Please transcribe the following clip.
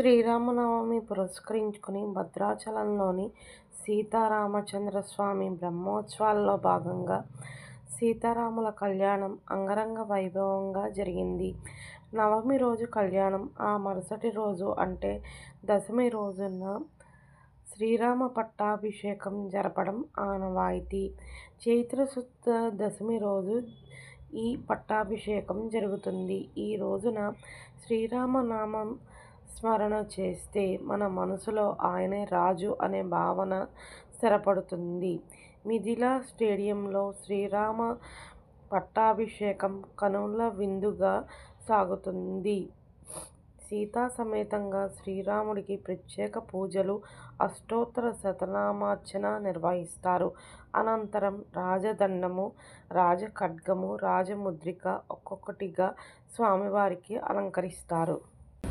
శ్రీరామనవమి పురస్కరించుకుని భద్రాచలంలోని సీతారామచంద్ర స్వామి బ్రహ్మోత్సవాల్లో భాగంగా సీతారాముల కళ్యాణం అంగరంగ వైభవంగా జరిగింది. నవమి రోజు కళ్యాణం. ఆ మరుసటి రోజు అంటే దశమి రోజున శ్రీరామ పట్టాభిషేకం జరపడం ఆనవాయితీ. చైత్రశుద్ధ దశమి రోజు ఈ పట్టాభిషేకం జరుగుతుంది. ఈ రోజున శ్రీరామనామం స్మరణ చేస్తే మన మనసులో ఆయనే రాజు అనే భావన స్థిరపడుతుంది. మిథిలా స్టేడియంలో శ్రీరామ పట్టాభిషేకం కనుల విందుగా సాగుతుంది. సీతా సమేతంగా శ్రీరాముడికి ప్రత్యేక పూజలు అష్టోత్తర శతనామార్చన నిర్వహిస్తారు. అనంతరం రాజదండము రాజఖడ్గము రాజముద్రిక ఒక్కొక్కటిగా స్వామివారికి అలంకరిస్తారు.